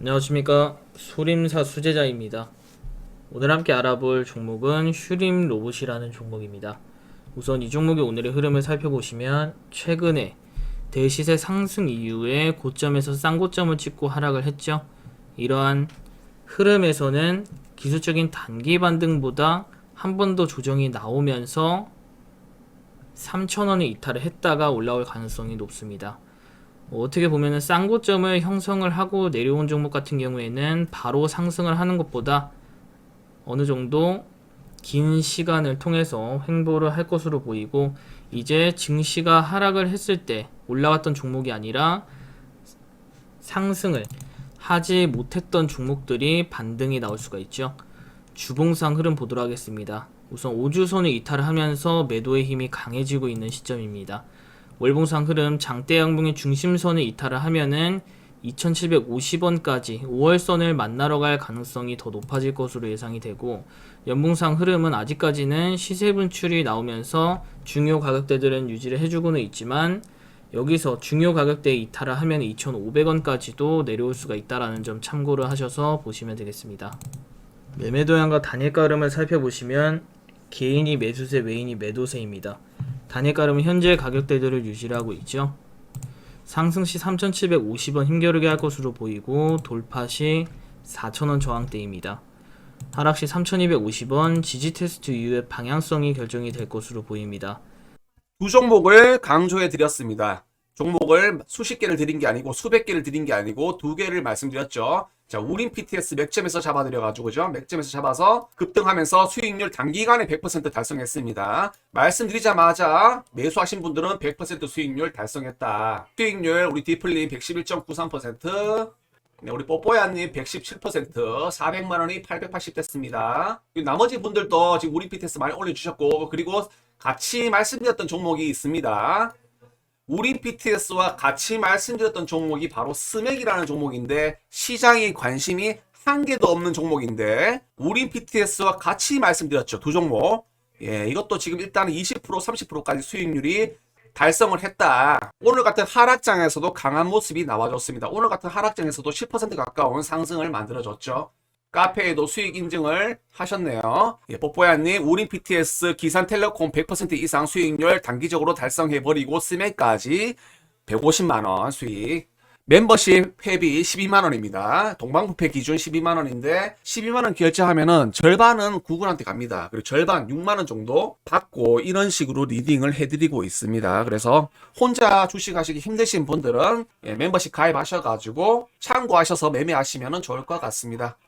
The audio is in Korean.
안녕하십니까 소림사 수제자입니다. 오늘 함께 알아볼 종목은 슈림 로봇이라는 종목입니다. 우선 이 종목의 오늘의 흐름을 살펴보시면 최근에 대시세 상승 이후에 고점에서 쌍고점을 찍고 하락을 했죠. 이러한 흐름에서는 기술적인 단기 반등보다 한 번 더 조정이 나오면서 3,000원에 이탈을 했다가 올라올 가능성이 높습니다. 어, 어떻게 보면은 쌍고점을 형성을 하고 내려온 종목 같은 경우에는 바로 상승을 하는 것보다 어느 정도 긴 시간을 통해서 횡보를 할 것으로 보이고 이제 증시가 하락을 했을 때 올라왔던 종목이 아니라 상승을 하지 못했던 종목들이 반등이 나올 수가 있죠. 주봉상 흐름 보도록 하겠습니다. 우선 5주선을 이탈을 하면서 매도의 힘이 강해지고 있는 시점입니다. 월봉상 흐름 장대 양봉의 중심선을 이탈을 하면은 2750원까지 5월선을 만나러 갈 가능성이 더 높아질 것으로 예상이 되고 연봉상 흐름은 아직까지는 시세 분출이 나오면서 중요 가격대들은 유지를 해주고는 있지만 여기서 중요 가격대에 이탈을 하면 2,500원까지도 내려올 수가 있다라는 점 참고를 하셔서 보시면 되겠습니다. 매매 도형과 단일가 흐름을 살펴보시면 개인이 매수세, 외인이 매도세입니다. 단일가 흐름은 현재 가격대들을 유지를 하고 있죠. 상승 시 3,750원 힘겨루게 할 것으로 보이고 돌파 시 4,000원 저항대입니다. 하락 시 3,250원 지지 테스트 이후에 방향성이 결정이 될 것으로 보입니다. 두 종목을 강조해 드렸습니다. 종목을 수십 개를 드린 게 아니고 수백 개를 드린 게 아니고 두 개를 말씀드렸죠. 자, 우린 PTS 맥점에서 잡아드려가지고, 그죠? 맥점에서 잡아서 급등하면서 수익률 단기간에 100% 달성했습니다. 말씀드리자마자 매수하신 분들은 100% 수익률 달성했다. 수익률 우리 디플님 111.93%, 네, 우리 뽀뽀야님 117%, 400만원이 880 됐습니다. 나머지 분들도 지금 우리 PTS 많이 올려주셨고, 그리고 같이 말씀드렸던 종목이 있습니다. 우리 BTS와 같이 말씀드렸던 종목이 바로 스맥이라는 종목인데 시장의 관심이 한 개도 없는 종목인데 우리 BTS와 같이 말씀드렸죠 두 종목. 예 이것도 지금 일단 20% 30%까지 수익률이 달성을 했다. 오늘 같은 하락장에서도 강한 모습이 나와줬습니다. 오늘 같은 하락장에서도 10% 가까운 상승을 만들어줬죠 카페에도 수익 인증을 하셨네요. 예, 뽀뽀야님, 우린 PTS, 기산텔레콤 100% 이상 수익률 단기적으로 달성해버리고 스맥까지 150만원 수익. 멤버십 회비 12만원입니다. 동방부패 기준 12만원인데 12만원 결제하면은 절반은 구글한테 갑니다. 그리고 절반 6만원 정도 받고 이런 식으로 리딩을 해드리고 있습니다. 그래서 혼자 주식 하시기 힘드신 분들은 예, 멤버십 가입하셔가지고 참고하셔서 매매하시면 좋을 것 같습니다.